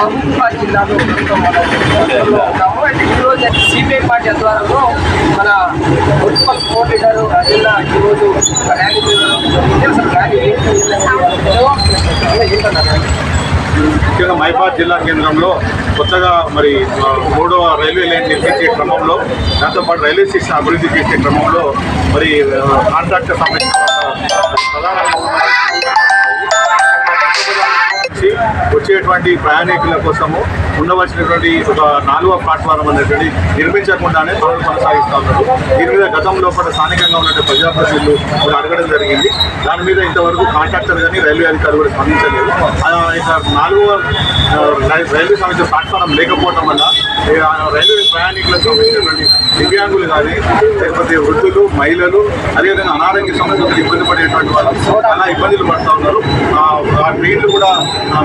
మహబూబాబాద్ జిల్లాలో ప్రస్తుతం మన ఉన్నాము. అయితే ఈరోజు సిపిఐ పార్టీ ఆధ్వర్యంలో మన మున్సిపల్ కోఆర్డినేటర్ అజెండా ఈరోజు ర్యాలీ జరిగింది. అసలు ర్యాలీ ముఖ్యంగా మైబాద్ జిల్లా కేంద్రంలో కొత్తగా మరి మూడవ రైల్వే లైన్ నిర్మించే క్రమంలో దాంతోపాటు రైల్వే స్టేషన్ అభివృద్ధి చేసే క్రమంలో మరి కాంట్రాక్టర్ సంబంధించిన ప్రధాన వచ్చేటువంటి ప్రయాణికుల కోసము ఉండవలసినటువంటి ఒక నాలుగవ ప్లాట్ఫారం అనేటువంటి నిర్మించకుండానే పనులు కొనసాగిస్తూ ఉన్నారు. దీని మీద గతంలో కూడా స్థానికంగా ఉన్నటువంటి ప్రజాప్రతినిధులు కూడా అడగడం జరిగింది. దాని మీద ఇంతవరకు కాంట్రాక్టర్ కానీ రైల్వే అధికారులు కూడా స్పందించలేదు. ఇక నాలుగవ రై- రైల్వే సంబంధించిన ప్లాట్ఫారం లేకపోవడం వల్ల రైల్వే ప్రయాణికులకు సంబంధించినటువంటి దివ్యాంగులు కానీ లేకపోతే వృద్ధులు మహిళలు అదేవిధంగా అనారోగ్య సమస్యలతో అనేటువంటి వాళ్ళు. చాలా ఇబ్బందులు పడుతూ ఉన్నారు. ఆ, ట్రైన్లు కూడా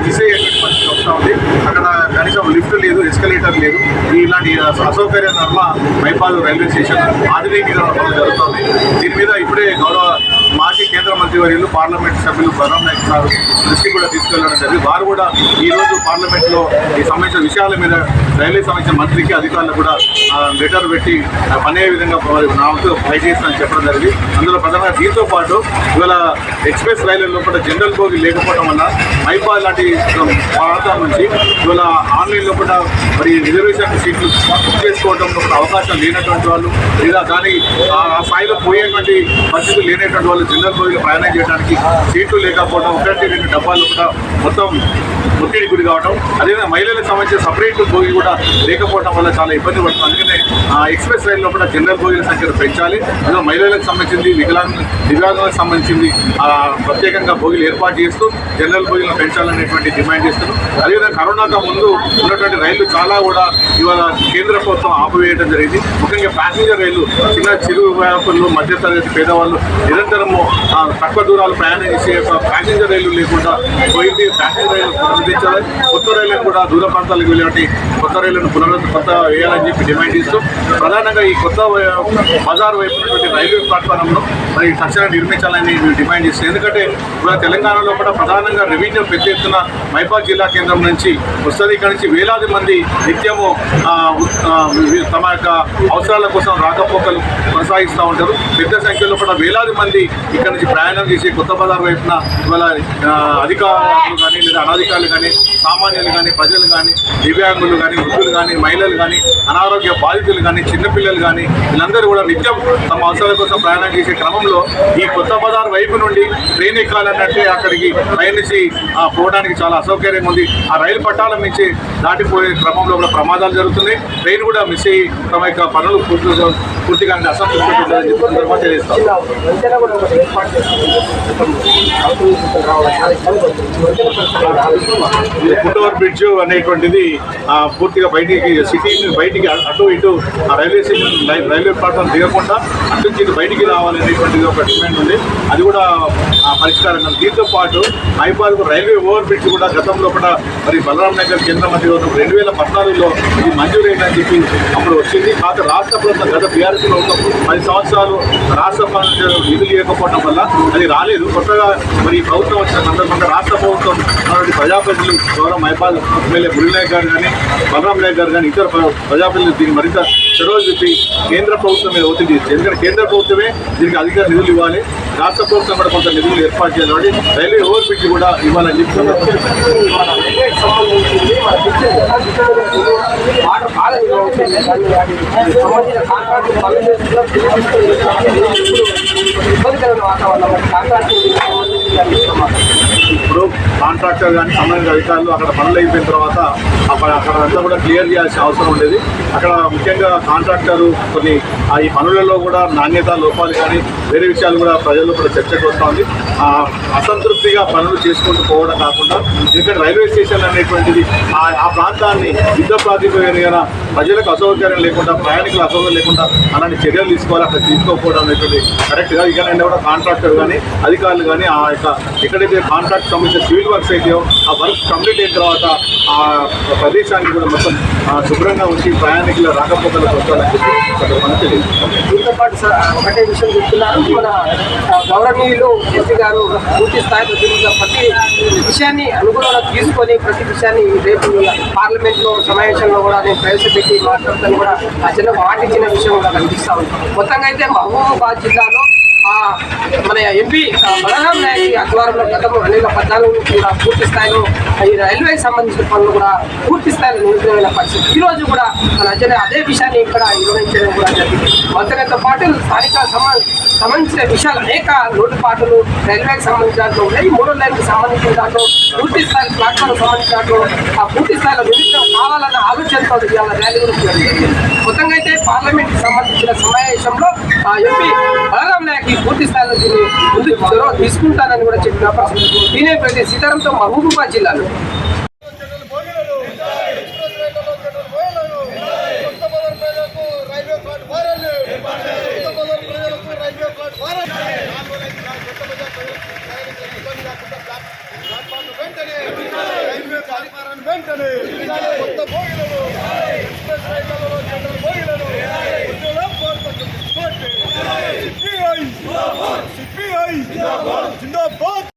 మిస్ అయ్యేటువంటి పరిస్థితి వస్తూ ఉంది. అక్కడ కనీసం లిఫ్ట్ లేదు ఎస్కలేటర్ లేదు. ఇలాంటి అసౌకర్య ధర్మ మైపాల్ రైల్వే స్టేషన్ ఆధునీకరణ పనులు జరుగుతుంది. దీని మీద ఇప్పుడే గౌరవ మంత్రివర్యులు పార్లమెంట్ సభ్యులు బలరాం నాయక్ గారు దృష్టి కూడా తీసుకెళ్ళడం జరిగింది. వారు కూడా ఈ రోజు ఈ సంబంధించిన విషయాల మీద రైల్వే సంబంధించిన మంత్రికి అధికారులు కూడా లెటర్ పెట్టి పనే విధంగా నాతో నా చేస్తానని చెప్పడం జరిగింది. అందులో ప్రధానంగా దీంతో పాటు ఇవాళ ఎక్స్ప్రెస్ రైలు లోపల జనరల్ బోగి లేకపోవడం వల్ల మైపా లాంటి ప్రాంతాల నుంచి ఇవాళ ఆన్లైన్లో కూడా మరి రిజర్వేషన్ సీట్లు బుక్ చేసుకోవడం అవకాశం లేనటువంటి వాళ్ళు లేదా దాని ఆ స్థాయిలో పోయేటువంటి పరిస్థితులు లేనటువంటి వాళ్ళు జనరల్ బోగిలో ప్రయాణం చేయడానికి సీట్లు లేకపోవడం ఒకటి రెండు డబ్బాలు కూడా మొత్తం ఒత్తిడి గురి కావడం అదేవిధంగా మహిళలకు సంబంధించిన సపరేట్ భోగి కూడా లేకపోవడం వల్ల చాలా ఇబ్బంది పడుతుంది. అందుకనే ఎక్స్ప్రెస్ రైల్లో కూడా జనరల్ బోగిల సంఖ్యను పెంచాలి. అందులో మహిళలకు సంబంధించింది వికలాంగ దివ్యాంగులకు సంబంధించింది ప్రత్యేకంగా భోగిలు ఏర్పాటు చేస్తూ జనరల్ బోగిలను పెంచాలనేటువంటి డిమాండ్ చేస్తున్నాం అదేవిధంగా కరోనాకు ముందు ఉన్నటువంటి రైళ్ళు చాలా కూడా ఇవాళ కేంద్ర ప్రభుత్వం ఆపివేయడం జరిగింది. ముఖ్యంగా ప్యాసింజర్ రైళ్ళు చిన్న చిరు వ్యాపారులు మధ్యతరగతి పేదవాళ్ళు నిరంతరము తక్కువ దూరాలు ప్రయాణం చేసే ప్యాసింజర్ రైళ్ళు లేకుండా పోయింది. ప్యాసింజర్ రైలు పునరుద్ధరించాలి. కొత్త రైళ్ళను కూడా దూర ప్రాంతాలకు వెళ్ళేటువంటి కొత్త రైళ్ళను పునరుద్ధ కొత్త వేయాలని చెప్పి డిమాండ్ చేస్తూ ప్రధానంగా ఈ కొత్త బజార్ వైపు రైల్వే ప్లాట్ఫారంలో మరి తక్షణం నిర్మించాలని మేము డిమాండ్ చేస్తాం ఎందుకంటే ఇప్పుడు తెలంగాణలో కూడా ప్రధానంగా రెవెన్యూ పెద్ద ఎత్తున మైపాక్ జిల్లా కేంద్రం నుంచి వస్తుంది. ఇక్కడ నుంచి వేలాది మంది నిత్యము తమ యొక్క అవసరాల కోసం రాకపోకలు కొనసాగిస్తూ ఉంటారు. పెద్ద సంఖ్యలో కూడా వేలాది మంది ఇక్కడ నుంచి ప్రయాణం చేసి కొత్త బజార్ వైపున ఇవాళ అధికారులు కానీ లేదా అనధికారులు కానీ సామాన్యులు కానీ ప్రజలు కానీ దివ్యాంగులు కానీ వృద్ధులు కానీ మహిళలు కానీ అనారోగ్య బాధితులు కానీ చిన్నపిల్లలు కానీ వీళ్ళందరూ కూడా నిత్యం తమ అవసరాల కోసం ప్రయాణం చేసే క్రమంలో ఈ కొత్త బజార్ వైపు నుండి ట్రైన్ ఎక్కాలన్నట్లే అక్కడికి ప్రయాణించి పోవడానికి చాలా అసౌకర్యంగా ఉంది. ఆ రైలు పట్టాల నుంచి దాటిపోయే క్రమంలో కూడా ప్రమాదాలు జరుగుతున్నాయి. ట్రైన్ కూడా మిస్ అయ్యి తమ యొక్క పనులు పూర్తి పూర్తిగా అసంతృప్తి ఉంటుందని చెప్పి తెలియజేస్తాం. ఫుట్ ఓవర్ బ్రిడ్జ్ అనేటువంటిది పూర్తిగా బయటికి సిటీ బయటికి అటు ఇటు ఆ రైల్వే స్టేషన్ రైల్వే ప్లాట్ఫామ్ దిగకుండా అటు నుంచి బయటికి రావాలనేటువంటిది ఒక డిమాండ్ ఉంది. అది కూడా ఆ, పరిష్కారం దీంతో పాటు హైపాల్ రైల్వే ఓవర్ బ్రిడ్జ్ కూడా గతంలో కూడా మరి బలరాం నగర్ కేంద్ర మంత్రి ఉన్నప్పుడు రెండు వేల పద్నాలుగులో ఇది మంజూరైందని చెప్పి అప్పుడు వచ్చింది. కాదు రాష్ట్ర ప్రభుత్వం గత బీఆర్ఎస్లో ఉన్నప్పుడు పది సంవత్సరాలు రాష్ట్ర ప్రభుత్వం నిధులు ఇవ్వకపోవడం వల్ల అది రాలేదు. కొత్తగా మరి ప్రభుత్వం వచ్చిన సందర్భంగా రాష్ట్ర ప్రభుత్వం ప్రజాప్రతినిధులు గౌరవ మైపాల్ ఎమ్మెల్యే మురళీనాయక్ గారు కానీ బలరాం నాయక్ గారు కానీ ఇతర ప్రజాప్రతినిధులు దీన్ని మరింత చొరవ చెప్పి కేంద్ర ప్రభుత్వం మీద ఒత్తిడి చేస్తుంది ఎందుకంటే కేంద్ర ప్రభుత్వమే దీనికి అధిక నిధులు ఇవ్వాలి. రాష్ట్ర ప్రభుత్వం కూడా కొంత నిధులు ఏర్పాటు చేయాలి. కాబట్టి రైల్వే ఓవర్ బ్రిడ్జ్ కూడా ఇవ్వాలని చెప్పి వాతావరణం కాంట్రాక్ట్ సంబంధించి కాంట్రాక్టర్ కానీ సంబంధిత అధికారులు అక్కడ పనులు అయిపోయిన తర్వాత అక్కడ అక్కడ అంతా కూడా క్లియర్ చేయాల్సిన అవసరం ఉండేది. అక్కడ ముఖ్యంగా కాంట్రాక్టర్ కొన్ని ఆ ఈ పనులలో కూడా నాణ్యత లోపాలు కానీ వేరే విషయాలు కూడా ప్రజల్లో కూడా చర్చకు వస్తుంది అసంతృప్తిగా పనులు చేసుకుంటూ పోవడం కాకుండా ఎందుకంటే రైల్వే స్టేషన్ అనేటువంటిది ఆ ప్రాంతాన్ని యుద్ధ ప్రాతిపదికన ప్రజలకు అసౌకర్యం లేకుండా ప్రయాణికులు అసౌకర్యం లేకుండా అలాంటి చర్యలు తీసుకోవాలి అక్కడ తీసుకోకపోవడం అనేటువంటి కరెక్ట్గా. ఇక్కడ కూడా కాంట్రాక్టర్ కానీ అధికారులు కానీ ఆ యొక్క ఎక్కడైతే కాంట్రాక్ట్ సంబంధించిన సివిల్ వర్క్స్ అయితే ఆ వర్క్ కంప్లీట్ అయిన తర్వాత ఆ ప్రదేశాన్ని కూడా మొత్తం శుభ్రంగా ఉంచి ప్రయాణికుల రాకపోకలు వస్తారని చెప్పి సందర్భంగా దీంతో పాటు సార్ ఒకటే విషయం చెప్తున్నారు మన ఆ, గౌరవనీయులు గారు పూర్తి స్థాయిలో తిరుగుతున్న ప్రతి విషయాన్ని అనుగుణంగా తీసుకొని ప్రతి విషయాన్ని రేపు పార్లమెంట్లో సమావేశంలో కూడా నేను ప్రవేశపెట్టి మాట్లాడుతాను కూడా. ఆ చిన్న మాట విషయం కూడా కనిపిస్తా ఉంది. మొత్తంగా అయితే మహబూబాబాద్ జిల్లాలో మన ఎంపీ బలరాం నాయక్ ఆధ్వర్యంలో గతంలో రెండు వేల పద్నాలుగు కూడా పూర్తి స్థాయిలో ఈ రైల్వేకి సంబంధించిన పనులు కూడా పూర్తి స్థాయిలో నిలిపిన పరిస్థితి. ఈ రోజు కూడా మన అజెండా అదే విషయాన్ని ఇక్కడ నిర్వహించడం కూడా జరిగింది. మంత్రులతో పాటు స్థానిక సమా- సంబంధించిన విషయాలు అనేక లోటుపాట్లు రైల్వేకి సంబంధించిన దాంట్లో ఉన్నాయి. మూడో లైన్కి సంబంధించిన దాంట్లో పూర్తి స్థాయి ప్లాట్ఫామ్ సంబంధించిన దాంట్లో ఆ పూర్తి స్థాయిలో నిమిషం కావాలన్న ఆలోచనతో ఇవాళ ర్యాలీ గురించి జరిగింది. మొత్తంగా అయితే పార్లమెంట్ సంబంధించిన సమావేశంలో ఆ ఎంపీ బలరాం నాయక్ పూర్తి స్థాయిలో దీన్ని ముందుకు చొరవ తీసుకుంటానని కూడా చెప్పిన దీనే ప్రతి సీతారాంతో మహబూబాబాద్ జిల్లాలో. వెంటనే కొత్త భోగిలను ఎక్స్ప్రెస్ రైళ్ళలో జనరల్ భోగిలను సిపిఐ సిపిఐ జిందాబాద్